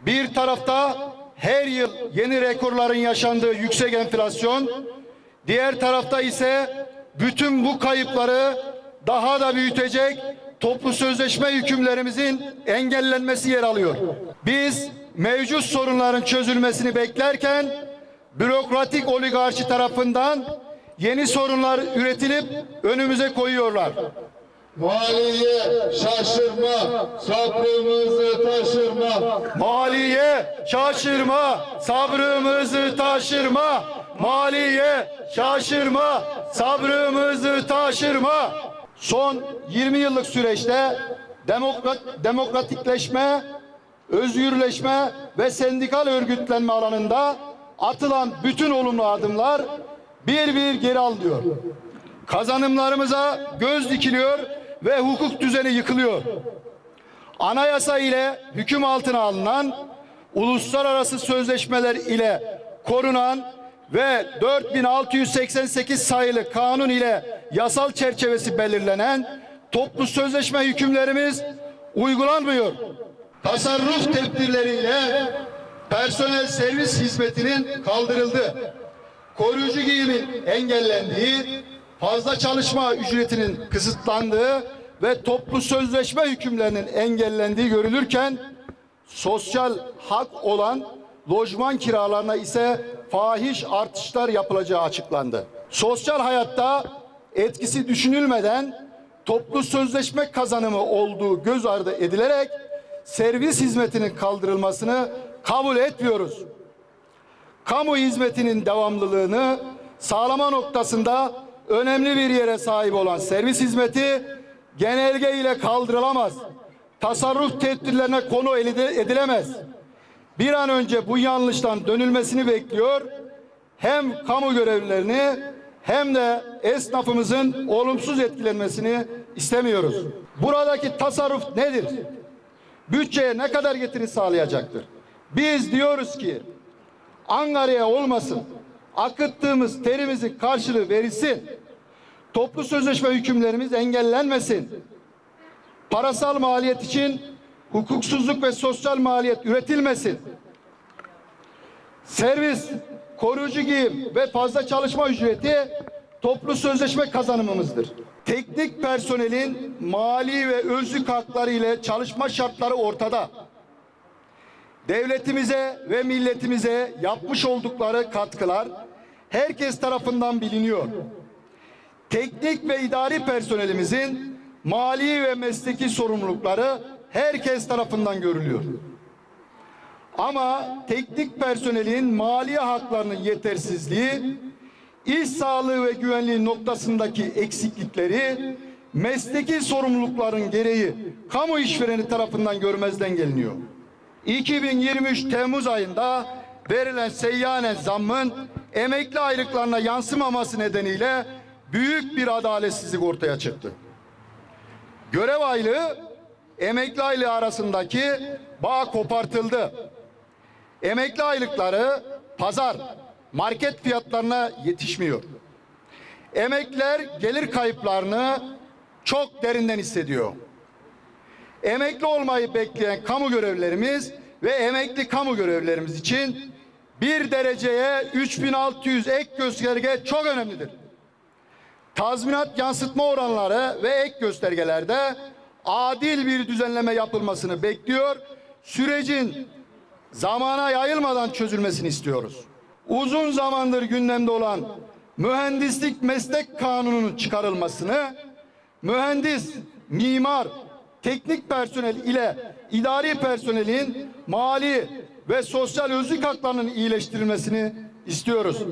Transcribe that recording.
Bir tarafta her yıl yeni rekorların yaşandığı yüksek enflasyon, diğer tarafta ise bütün bu kayıpları daha da büyütecek toplu sözleşme hükümlerimizin engellenmesi yer alıyor. Biz mevcut sorunların çözülmesini beklerken bürokratik oligarşi tarafından yeni sorunlar üretilip önümüze koyuyorlar. Maliye şaşırma, sabrımızı taşırma. Maliye şaşırma, sabrımızı taşırma. Maliye şaşırma, sabrımızı taşırma. Son 20 yıllık süreçte demokrat, demokratikleşme, özgürleşme ve sendikal örgütlenme alanında atılan bütün olumlu adımlar bir bir geri alınıyor. Kazanımlarımıza göz dikiliyor ve hukuk düzeni yıkılıyor. Anayasa ile hüküm altına alınan uluslararası sözleşmeler ile korunan ve 4688 sayılı kanun ile yasal çerçevesi belirlenen toplu sözleşme hükümlerimiz uygulanmıyor. Tasarruf tedbirleriyle personel servis hizmetinin kaldırıldı. Koruyucu giyimin engellendiği, fazla çalışma ücretinin kısıtlandığı ve toplu sözleşme hükümlerinin engellendiği görülürken sosyal hak olan lojman kiralarına ise fahiş artışlar yapılacağı açıklandı. Sosyal hayatta etkisi düşünülmeden toplu sözleşme kazanımı olduğu göz ardı edilerek servis hizmetinin kaldırılmasını kabul etmiyoruz. Kamu hizmetinin devamlılığını sağlama noktasında önemli bir yere sahip olan servis hizmeti genelge ile kaldırılamaz. Tasarruf tedbirlerine konu edilemez. Bir an önce bu yanlıştan dönülmesini bekliyor. Hem kamu görevlilerini hem de esnafımızın olumsuz etkilenmesini istemiyoruz. Buradaki tasarruf nedir? Bütçeye ne kadar getiri sağlayacaktır? Biz diyoruz ki Ankara'ya olmasın. Akıttığımız terimizin karşılığı verilsin. Toplu sözleşme hükümlerimiz engellenmesin. Parasal maliyet için hukuksuzluk ve sosyal maliyet üretilmesin. Servis, koruyucu giyim ve fazla çalışma ücreti toplu sözleşme kazanımımızdır. Teknik personelin mali ve özlük hakları ile çalışma şartları ortada devletimize ve milletimize yapmış oldukları katkılar herkes tarafından biliniyor. Teknik ve idari personelimizin mali ve mesleki sorumlulukları herkes tarafından görülüyor. Ama teknik personelin mali haklarının yetersizliği, iş sağlığı ve güvenliği noktasındaki eksiklikleri, mesleki sorumlulukların gereği kamu işvereni tarafından görmezden geliniyor. 2023 Temmuz ayında verilen seyyanen zammın emekli aylıklarına yansımaması nedeniyle büyük bir adaletsizlik ortaya çıktı. Görev aylığı emekli aylığı arasındaki bağ kopartıldı. Emekli aylıkları pazar, market fiyatlarına yetişmiyor. Emekliler gelir kayıplarını çok derinden hissediyor emekli olmayı bekleyen kamu görevlilerimiz ve emekli kamu görevlilerimiz için bir dereceye 3600 ek gösterge çok önemlidir. Tazminat yansıtma oranları ve ek göstergelerde adil bir düzenleme yapılmasını bekliyor. Sürecin zamana yayılmadan çözülmesini istiyoruz. Uzun zamandır gündemde olan mühendislik meslek kanununun çıkarılmasını mühendis, mimar, teknik personel ile idari personelin mali ve sosyal özlük haklarının iyileştirilmesini istiyoruz.